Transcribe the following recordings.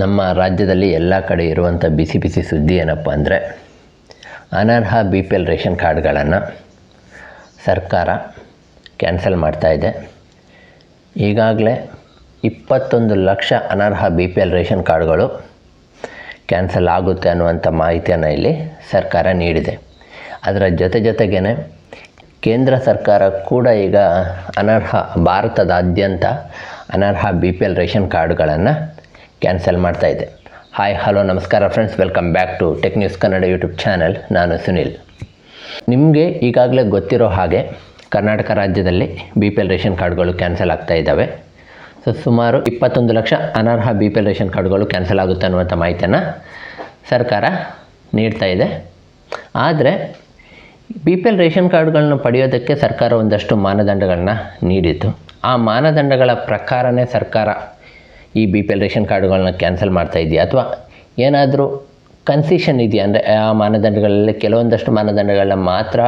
ನಮ್ಮ ರಾಜ್ಯದಲ್ಲಿ ಎಲ್ಲ ಕಡೆ ಇರುವಂಥ ಬಿಸಿ ಬಿಸಿ ಸುದ್ದಿ ಏನಪ್ಪ ಅಂದರೆ ಅನರ್ಹ ಬಿ ಪಿ ಎಲ್ ರೇಷನ್ ಕಾರ್ಡ್ಗಳನ್ನು ಸರ್ಕಾರ ಕ್ಯಾನ್ಸಲ್ ಮಾಡ್ತಾಯಿದೆ ಈಗಾಗಲೇ ಇಪ್ಪತ್ತೊಂದು ಲಕ್ಷ ಅನರ್ಹ ಬಿ ಪಿ ಎಲ್ ರೇಷನ್ ಕಾರ್ಡ್ಗಳು ಕ್ಯಾನ್ಸಲ್ ಆಗುತ್ತೆ ಅನ್ನುವಂಥ ಮಾಹಿತಿಯನ್ನು ಇಲ್ಲಿ ಸರ್ಕಾರ ನೀಡಿದೆ. ಅದರ ಜೊತೆ ಜೊತೆಗೇ ಕೇಂದ್ರ ಸರ್ಕಾರ ಕೂಡ ಈಗ ಅನರ್ಹ ಭಾರತದಾದ್ಯಂತ ಅನರ್ಹ ಬಿ ಪಿ ಎಲ್ ರೇಷನ್ ಕಾರ್ಡ್ಗಳನ್ನು ಕ್ಯಾನ್ಸಲ್ ಮಾಡ್ತಾ ಇದೆ ಹಾಯ್ ಹಲೋ ನಮಸ್ಕಾರ friends welcome back to tech news Kannada YouTube channel ನಾನು ಸುನಿಲ್. ನಿಮಗೆ ಈಗಾಗಲೇ ಗೊತ್ತಿರೋ ಹಾಗೆ ಕರ್ನಾಟಕ ರಾಜ್ಯದಲ್ಲಿ ಬಿ ಪಿ ಎಲ್ ರೇಷನ್ ಕಾರ್ಡ್ಗಳು ಕ್ಯಾನ್ಸಲ್ ಆಗ್ತಾ ಇದ್ದಾವೆ. ಸೊ ಸುಮಾರು ಇಪ್ಪತ್ತೊಂದು ಲಕ್ಷ ಅನರ್ಹ ಬಿ ಪಿ ಎಲ್ ರೇಷನ್ ಕಾರ್ಡ್ಗಳು ಕ್ಯಾನ್ಸಲ್ ಆಗುತ್ತೆ ಅನ್ನುವಂಥ ಮಾಹಿತಿಯನ್ನು ಸರ್ಕಾರ ನೀಡ್ತಾ ಇದೆ. ಆದರೆ ಬಿ ಪಿ ಎಲ್ ರೇಷನ್ ಕಾರ್ಡ್ಗಳನ್ನ ಪಡೆಯೋದಕ್ಕೆ ಸರ್ಕಾರ ಒಂದಷ್ಟು ಮಾನದಂಡಗಳನ್ನ ನೀಡಿತು ಆ ಮಾನದಂಡಗಳ ಪ್ರಕಾರನೇ ಸರ್ಕಾರ ಈ ಬಿ ಪಿ ಎಲ್ ರೇಷನ್ ಕಾರ್ಡುಗಳನ್ನ ಕ್ಯಾನ್ಸಲ್ ಮಾಡ್ತಾ ಇದೆಯಾ ಅಥವಾ ಏನಾದರೂ ಕನ್ಸಿಷನ್ ಇದೆಯಾ? ಅಂದರೆ, ಆ ಮಾನದಂಡಗಳಲ್ಲಿ ಕೆಲವೊಂದಷ್ಟು ಮಾನದಂಡಗಳನ್ನ ಮಾತ್ರ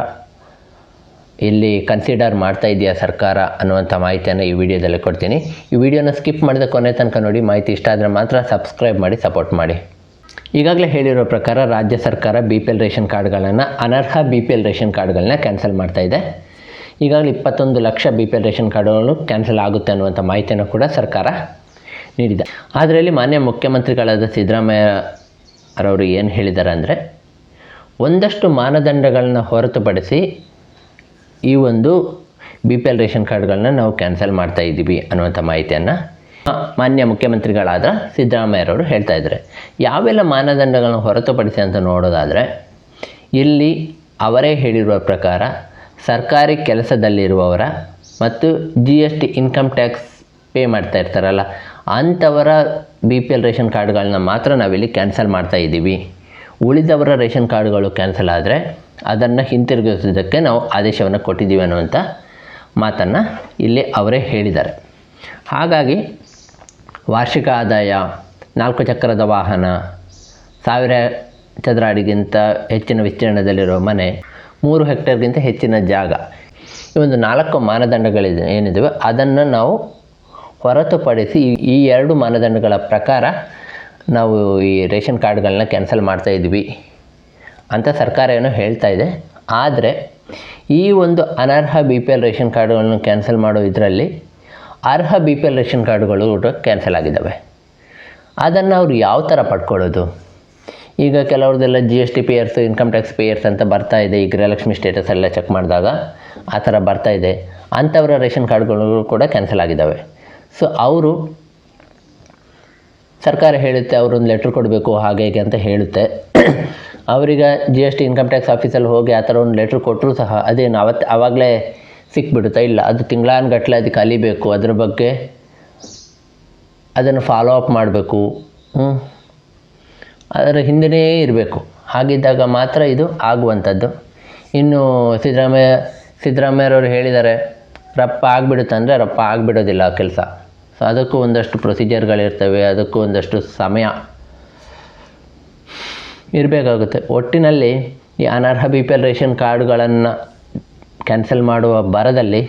ಇಲ್ಲಿ ಕನ್ಸಿಡರ್ ಮಾಡ್ತಾ ಇದೆಯಾ ಸರ್ಕಾರ ಅನ್ನುವಂಥ ಮಾಹಿತಿಯನ್ನು ಈ ವಿಡಿಯೋದಲ್ಲಿ ಕೊಡ್ತೀನಿ. ಈ ವಿಡಿಯೋನ ಸ್ಕಿಪ್ ಮಾಡಿದ ಕೊನೆ ತನಕ ನೋಡಿ, ಮಾಹಿತಿ ಇಷ್ಟ ಆದರೆ ಮಾತ್ರ ಸಬ್ಸ್ಕ್ರೈಬ್ ಮಾಡಿ ಸಪೋರ್ಟ್ ಮಾಡಿ. ಈಗಾಗಲೇ ಹೇಳಿರೋ ಪ್ರಕಾರ ರಾಜ್ಯ ಸರ್ಕಾರ ಬಿ ಪಿ ಎಲ್ ರೇಷನ್ ಕಾರ್ಡ್ಗಳನ್ನು, ಅನರ್ಹ ಬಿ ಪಿ ಎಲ್ ರೇಷನ್ ಕಾರ್ಡ್ಗಳನ್ನ ಕ್ಯಾನ್ಸಲ್ ಮಾಡ್ತಾ ಇದೆ. ಈಗಾಗಲೇ ಇಪ್ಪತ್ತೊಂದು lakh B P L ration ಕಾರ್ಡ್ಗಳು ಕ್ಯಾನ್ಸಲ್ ಆಗುತ್ತೆ ಅನ್ನುವಂಥ ಮಾಹಿತಿಯನ್ನು ಕೂಡ ಸರ್ಕಾರ ನೀಡಿದೆ. ಅದರಲ್ಲಿ ಮಾನ್ಯ ಮುಖ್ಯಮಂತ್ರಿಗಳಾದ ಸಿದ್ದರಾಮಯ್ಯ ಅವರು ಏನು ಹೇಳಿದ್ದಾರೆ ಅಂದರೆ, ಒಂದಷ್ಟು ಮಾನದಂಡಗಳನ್ನ ಹೊರತುಪಡಿಸಿ ಈ ಒಂದು ಬಿ ಪಿ ಎಲ್ ರೇಷನ್ ಕಾರ್ಡ್ಗಳನ್ನ ನಾವು ಕ್ಯಾನ್ಸಲ್ ಮಾಡ್ತಾ ಇದ್ದೀವಿ ಅನ್ನುವಂಥ ಮಾಹಿತಿಯನ್ನು ಮಾನ್ಯ ಮುಖ್ಯಮಂತ್ರಿಗಳಾದ ಸಿದ್ದರಾಮಯ್ಯರವರು ಹೇಳ್ತಾ ಇದ್ದಾರೆ. ಯಾವೆಲ್ಲ ಮಾನದಂಡಗಳನ್ನು ಹೊರತುಪಡಿಸಿ ಅಂತ ನೋಡೋದಾದರೆ, ಇಲ್ಲಿ ಅವರೇ ಹೇಳಿರುವ ಪ್ರಕಾರ ಸರ್ಕಾರಿ ಕೆಲಸದಲ್ಲಿರುವವರ ಮತ್ತು G S T income tax pay ಮಾಡ್ತಾ ಇರ್ತಾರಲ್ಲ, ಅಂಥವರ ಬಿ ಪಿ ಎಲ್ ರೇಷನ್ ಕಾರ್ಡ್ಗಳನ್ನ ಮಾತ್ರ ನಾವಿಲ್ಲಿ ಕ್ಯಾನ್ಸಲ್ ಮಾಡ್ತಾ ಇದ್ದೀವಿ. ಉಳಿದವರ ರೇಷನ್ ಕಾರ್ಡ್ಗಳು ಕ್ಯಾನ್ಸಲ್ ಆದರೆ ಅದನ್ನು ಹಿಂತಿರುಗಿಸೋದಕ್ಕೆ ನಾವು ಆದೇಶವನ್ನು ಕೊಟ್ಟಿದ್ದೀವಿ ಅನ್ನುವಂಥ ಮಾತನ್ನು ಇಲ್ಲಿ ಅವರೇ ಹೇಳಿದ್ದಾರೆ. ಹಾಗಾಗಿ ವಾರ್ಷಿಕ ಆದಾಯ, ನಾಲ್ಕು ಚಕ್ರದ ವಾಹನ, ಸಾವಿರ ಚದರ ಅಡಿಗಿಂತ ಹೆಚ್ಚಿನ ವಿಸ್ತೀರ್ಣದಲ್ಲಿರೋ ಮನೆ, ಮೂರು ಹೆಕ್ಟೇರ್ಗಿಂತ ಹೆಚ್ಚಿನ ಜಾಗ, ಈ ಒಂದು ನಾಲ್ಕು ಮಾನದಂಡಗಳಿದೆ ಏನಿದ್ದಾವೆ ಅದನ್ನು ನಾವು ಹೊರತುಪಡಿಸಿ ಈ- ಎರಡು ಮಾನದಂಡಗಳ ಪ್ರಕಾರ ನಾವು ಈ ರೇಷನ್ ಕಾರ್ಡ್ಗಳನ್ನ ಕ್ಯಾನ್ಸಲ್ ಮಾಡ್ತಾ ಇದ್ವಿ ಅಂತ ಸರ್ಕಾರ ಏನೋ ಹೇಳ್ತಾ ಇದೆ. ಆದರೆ ಈ ಒಂದು ಅನರ್ಹ ಬಿ ಪಿ ಎಲ್ ರೇಷನ್ ಕಾರ್ಡ್ಗಳನ್ನು ಕ್ಯಾನ್ಸಲ್ ಮಾಡೋ ಇದರಲ್ಲಿ ಅರ್ಹ ಬಿ ಪಿ ಎಲ್ ರೇಷನ್ ಕಾರ್ಡ್ಗಳು ಕೂಡ ಕ್ಯಾನ್ಸಲ್ ಆಗಿದ್ದಾವೆ. ಅದನ್ನು ಅವ್ರು ಯಾವ ಥರ ಪಡ್ಕೊಳ್ಳೋದು? ಈಗ ಕೆಲವ್ರದ್ದೆಲ್ಲ G S T payers, income tax payers ಅಂತ ಬರ್ತಾ ಇದೆ. ಈ ಗೃಹಲಕ್ಷ್ಮಿ ಸ್ಟೇಟಸ್ ಎಲ್ಲ ಚೆಕ್ ಮಾಡಿದಾಗ ಆ ಥರ ಬರ್ತಾ ಇದೆ. ಅಂಥವರ ರೇಷನ್ ಕಾರ್ಡ್ಗಳು ಕೂಡ ಕ್ಯಾನ್ಸಲ್ ಆಗಿದ್ದಾವೆ. ಸೊ ಅವರು ಸರ್ಕಾರ ಹೇಳುತ್ತೆ, ಅವರೊಂದು ಲೆಟ್ರ್ ಕೊಡಬೇಕು, ಹಾಗೆ ಹೀಗೆ ಅಂತ ಹೇಳುತ್ತೆ. ಅವರೀಗ G S T income tax ಆಫೀಸಲ್ಲಿ ಹೋಗಿ ಆ ಥರ ಒಂದು ಲೆಟ್ರ್ ಕೊಟ್ಟರೂ ಸಹ ಅದೇನು ಅವತ್ತು ಆವಾಗಲೇ ಸಿಕ್ಬಿಡುತ್ತಾ ಇಲ್ಲ? ಅದು ತಿಂಗಳಾನುಗಟ್ಟಲೆ ಅದು ಕಲಿಬೇಕು ಅದ್ರ ಬಗ್ಗೆ ಅದನ್ನು ಫಾಲೋ ಅಪ್ ಮಾಡಬೇಕು. ಅದರ ಹಿಂದೆಯೇ ಇರಬೇಕು. ಹಾಗಿದ್ದಾಗ ಮಾತ್ರ ಇದು ಆಗುವಂಥದ್ದು. ಇನ್ನು ಸಿದ್ದರಾಮಯ್ಯ, ಸಿದ್ದರಾಮಯ್ಯರವರು ಹೇಳಿದ್ದಾರೆ, ರಪ್ಪ ಆಗಿಬಿಡುತ್ತೆ ಅಂದರೆ ರಪ್ಪ ಆಗಿಬಿಡೋದಿಲ್ಲ ಆ ಕೆಲಸ. ಸೊ ಅದಕ್ಕೂ ಒಂದಷ್ಟು ಪ್ರೊಸೀಜರ್ಗಳಿರ್ತವೆ ಅದಕ್ಕೂ ಒಂದಷ್ಟು ಸಮಯ ಇರಬೇಕಾಗುತ್ತೆ. ಒಟ್ಟಿನಲ್ಲಿ ಈ ಅನರ್ಹ ಬಿ ಪಿ ಎಲ್ ರೇಷನ್ ಕಾರ್ಡ್ಗಳನ್ನು ಕ್ಯಾನ್ಸಲ್ ಮಾಡುವ ಬರದಲ್ಲಿ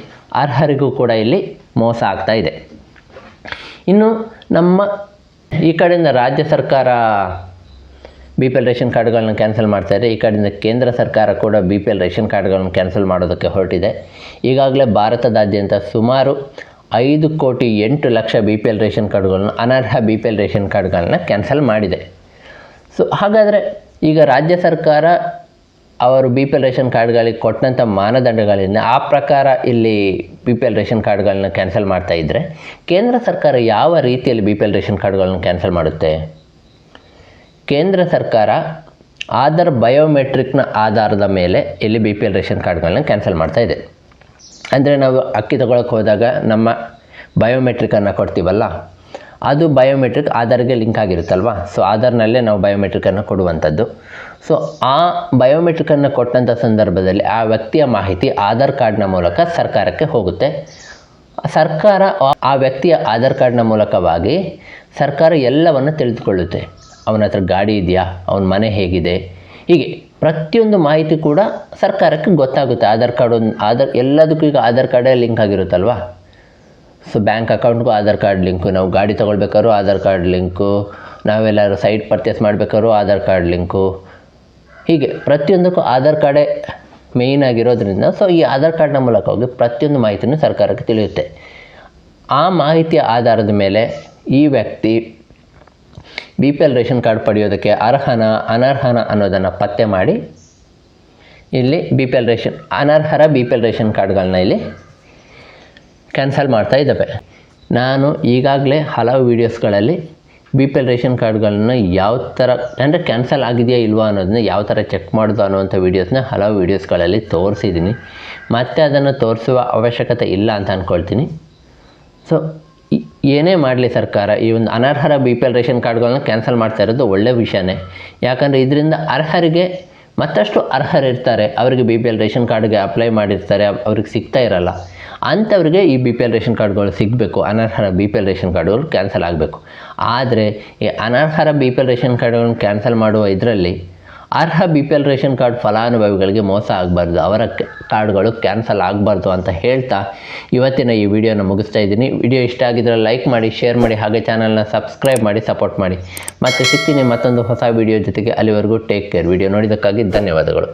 ಅರ್ಹರಿಗೂ ಕೂಡ ಇಲ್ಲಿ ಮೋಸ ಆಗ್ತಾ ಇದೆ. ಇನ್ನು ನಮ್ಮ ಈ ಕಡೆಯಿಂದ ರಾಜ್ಯ ಸರ್ಕಾರ ಬಿ ಪಿ ಎಲ್ ರೇಷನ್ ಕಾರ್ಡ್ಗಳನ್ನ ಕ್ಯಾನ್ಸಲ್ ಮಾಡ್ತಾ ಇದೆ. ಈ ಕಡೆಯಿಂದ ಕೇಂದ್ರ ಸರ್ಕಾರ ಕೂಡ ಬಿ ಪಿ ಎಲ್ ರೇಷನ್ ಕಾರ್ಡ್ಗಳನ್ನು ಕ್ಯಾನ್ಸಲ್ ಮಾಡೋದಕ್ಕೆ ಹೊರಟಿದೆ. ಈಗಾಗಲೇ ಭಾರತದಾದ್ಯಂತ ಸುಮಾರು ಐದು ಕೋಟಿ ಎಂಟು lakh B P L ration ಕಾರ್ಡ್ಗಳನ್ನ, ಅನರ್ಹ ಬಿ ಪಿ ಎಲ್ ರೇಷನ್ ಕಾರ್ಡ್ಗಳನ್ನ ಕ್ಯಾನ್ಸಲ್ ಮಾಡಿದೆ. ಸೊ, ಹಾಗಾದರೆ ಈಗ ರಾಜ್ಯ ಸರ್ಕಾರ ಅವರು ಬಿ ಪಿ ಎಲ್ ರೇಷನ್ ಕಾರ್ಡ್ಗಳಿಗೆ ಕೊಟ್ಟಂಥ ಮಾನದಂಡಗಳಿಂದ ಆ ಪ್ರಕಾರ ಇಲ್ಲಿ ಬಿ ಪಿ ಎಲ್ ರೇಷನ್ ಕಾರ್ಡ್ಗಳನ್ನ ಕ್ಯಾನ್ಸಲ್ ಮಾಡ್ತಾ ಇದ್ದರೆ ಕೇಂದ್ರ ಸರ್ಕಾರ ಯಾವ ರೀತಿಯಲ್ಲಿ ಬಿ ಪಿ ಎಲ್ ರೇಷನ್ ಕಾರ್ಡ್ಗಳನ್ನ ಕ್ಯಾನ್ಸಲ್ ಮಾಡುತ್ತೆ? ಕೇಂದ್ರ ಸರ್ಕಾರ ಆಧಾರ್ ಬಯೋಮೆಟ್ರಿಕ್ನ ಆಧಾರದ ಮೇಲೆ ಇಲ್ಲಿ ಬಿ ಪಿ ಎಲ್ ರೇಷನ್ ಕಾರ್ಡ್ಗಳನ್ನ ಕ್ಯಾನ್ಸಲ್ ಮಾಡ್ತಾ ಇದೆ. ಅಂದರೆ ನಾವು ಅಕ್ಕಿ ತೊಗೊಳಕ್ಕೆ ಹೋದಾಗ ನಮ್ಮ ಬಯೋಮೆಟ್ರಿಕನ್ನು ಕೊಡ್ತೀವಲ್ಲ? ಅದು ಬಯೋಮೆಟ್ರಿಕ್ ಆಧಾರ್ಗೆ ಲಿಂಕ್ ಆಗಿರುತ್ತಲ್ವ? ಸೊ ಆಧಾರ್ನಲ್ಲೇ ನಾವು ಬಯೋಮೆಟ್ರಿಕನ್ನು ಕೊಡುವಂಥದ್ದು. ಸೊ ಆ ಬಯೋಮೆಟ್ರಿಕನ್ನು ಕೊಟ್ಟಂಥ ಸಂದರ್ಭದಲ್ಲಿ ಆ ವ್ಯಕ್ತಿಯ ಮಾಹಿತಿ ಆಧಾರ್ ಕಾರ್ಡ್ನ ಮೂಲಕ ಸರ್ಕಾರಕ್ಕೆ ಹೋಗುತ್ತೆ. ಸರ್ಕಾರ ಆ- ವ್ಯಕ್ತಿಯ ಆಧಾರ್ ಕಾರ್ಡ್ನ ಮೂಲಕವಾಗಿ ಸರ್ಕಾರ ಎಲ್ಲವನ್ನು ತಿಳಿದುಕೊಳ್ಳುತ್ತೆ. ಅವನ ಹತ್ರ ಗಾಡಿ ಇದೆಯಾ? ಅವನ ಮನೆ ಹೇಗಿದೆ? ಹೀಗೆ ಪ್ರತಿಯೊಂದು ಮಾಹಿತಿ ಕೂಡ ಸರ್ಕಾರಕ್ಕೆ ಗೊತ್ತಾಗುತ್ತೆ. ಆಧಾರ್ ಕಾರ್ಡ್ ಒಂದು, ಆಧಾರ್, ಎಲ್ಲದಕ್ಕೂ ಈಗ ಆಧಾರ್ ಕಾರ್ಡೇ ಲಿಂಕ್ ಆಗಿರುತ್ತಲ್ವಾ? ಸೊ ಬ್ಯಾಂಕ್ ಅಕೌಂಟ್ಗೂ ಆಧಾರ್ ಕಾರ್ಡ್ ಲಿಂಕು. ನಾವು ಗಾಡಿ ತೊಗೊಳ್ಬೇಕಾದ್ರೂ ಆಧಾರ್ ಕಾರ್ಡ್ ಲಿಂಕು. ನಾವೆಲ್ಲರೂ ಸೈಟ್ ಪರ್ಚೇಸ್ ಮಾಡಬೇಕಾದ್ರೂ ಆಧಾರ್ ಕಾರ್ಡ್ ಲಿಂಕು. ಹೀಗೆ ಪ್ರತಿಯೊಂದಕ್ಕೂ ಆಧಾರ್ ಕಾರ್ಡೇ ಮೇಯ್ನ್ ಆಗಿರೋದ್ರಿಂದ ಸೊ ಈ ಆಧಾರ್ ಕಾರ್ಡ್ನ ಮೂಲಕ ಹೋಗಿ ಪ್ರತಿಯೊಂದು ಮಾಹಿತಿನೂ ಸರ್ಕಾರಕ್ಕೆ ತಿಳಿಯುತ್ತೆ. ಆ ಮಾಹಿತಿಯ ಆಧಾರದ ಮೇಲೆ ಈ ವ್ಯಕ್ತಿ B P L ration card ಪಡೆಯೋದಕ್ಕೆ ಅರ್ಹನ, ಅನರ್ಹನ ಅನ್ನೋದನ್ನು ಪತ್ತೆ ಮಾಡಿ. ಇಲ್ಲಿ ಬಿ ಪಿ ಎಲ್ ರೇಷನ್, ಅನರ್ಹರ ಬಿ ಪಿ ಎಲ್ ರೇಷನ್ ಕಾರ್ಡ್ಗಳನ್ನ ಇಲ್ಲಿ ಕ್ಯಾನ್ಸಲ್ ಮಾಡ್ತಾ ಇದ್ದಾವೆ. ನಾನು ಈಗಾಗಲೇ ಹಲವು ವೀಡಿಯೋಸ್ಗಳಲ್ಲಿ ಬಿ ಪಿ ಎಲ್ ರೇಷನ್ ಕಾರ್ಡ್ಗಳನ್ನ ಯಾವ ಥರ ಅಂದರೆ ಕ್ಯಾನ್ಸಲ್ ಆಗಿದೆಯಾ ಇಲ್ವಾ ಅನ್ನೋದನ್ನ ಯಾವ ಥರ ಚೆಕ್ ಮಾಡೋದು ಅನ್ನುವಂಥ ವೀಡಿಯೋಸ್ನ ಹಲವು ವೀಡಿಯೋಸ್ಗಳಲ್ಲಿ ತೋರಿಸಿದ್ದೀನಿ. ಮತ್ತೆ ಅದನ್ನು ತೋರಿಸುವ ಅವಶ್ಯಕತೆ ಇಲ್ಲ ಅಂತ ಅಂದ್ಕೊಳ್ತೀನಿ ಸೊ ಏನೇ ಮಾಡಲಿ ಸರ್ಕಾರ, ಈ ಒಂದು ಅನರ್ಹರ ಬಿ ಪಿ ಎಲ್ ರೇಷನ್ ಕಾರ್ಡ್ಗಳನ್ನ ಕ್ಯಾನ್ಸಲ್ ಮಾಡ್ತಾ ಇರೋದು ಒಳ್ಳೆ ವಿಷಯನೇ. ಯಾಕಂದರೆ ಇದರಿಂದ ಅರ್ಹರಿಗೆ ಮತ್ತಷ್ಟು ಅರ್ಹರಿರ್ತಾರೆ ಅವರಿಗೆ ಬಿ ಪಿ ಎಲ್ ರೇಷನ್ ಕಾರ್ಡ್ಗೆ ಅಪ್ಲೈ ಮಾಡಿರ್ತಾರೆ ಅವ್- ಅವ್ರಿಗೆ ಸಿಗ್ತಾ ಇರಲ್ಲ. ಅಂಥವ್ರಿಗೆ ಈ ಬಿ ಪಿ ಎಲ್ ರೇಷನ್ ಕಾರ್ಡ್ಗಳು ಸಿಗಬೇಕು, ಅನರ್ಹರ ಬಿ ಪಿ ಎಲ್ ರೇಷನ್ ಕಾರ್ಡ್ಗಳು ಕ್ಯಾನ್ಸಲ್ ಆಗಬೇಕು. ಆದರೆ ಈ ಅನರ್ಹರ ಬಿ ಪಿ ಎಲ್ ರೇಷನ್ ಕಾರ್ಡ್ಗಳನ್ನು ಕ್ಯಾನ್ಸಲ್ ಮಾಡುವ ಇದರಲ್ಲಿ ಅರ್ಹ B P L ration card ಫಲಾನುಭವಿಗಳಿಗೆ ಮೋಸ ಆಗಬಾರ್ದು, ಅವರ ಕಾರ್ಡ್ಗಳು ಕ್ಯಾನ್ಸಲ್ ಆಗಬಾರ್ದು ಅಂತ ಹೇಳ್ತಾ ಇವತ್ತಿನ ಈ ವಿಡಿಯೋನ ಮುಗಿಸ್ತಾ ಇದ್ದೀನಿ. ವಿಡಿಯೋ ಇಷ್ಟ ಆಗಿದ್ರೆ ಲೈಕ್ ಮಾಡಿ, ಶೇರ್ ಮಾಡಿ, ಹಾಗೆ ಚಾನಲ್ನ ಸಬ್ಸ್ಕ್ರೈಬ್ ಮಾಡಿ, ಸಪೋರ್ಟ್ ಮಾಡಿ. ಮತ್ತೆ ಸಿಗ್ತೀನಿ ಮತ್ತೊಂದು ಹೊಸ ವಿಡಿಯೋ ಜೊತೆಗೆ ಅಲ್ಲಿವರೆಗೂ ಟೇಕ್ ಕೇರ್. ವಿಡಿಯೋ ನೋಡಿದ್ದಕ್ಕಾಗಿ ಧನ್ಯವಾದಗಳು.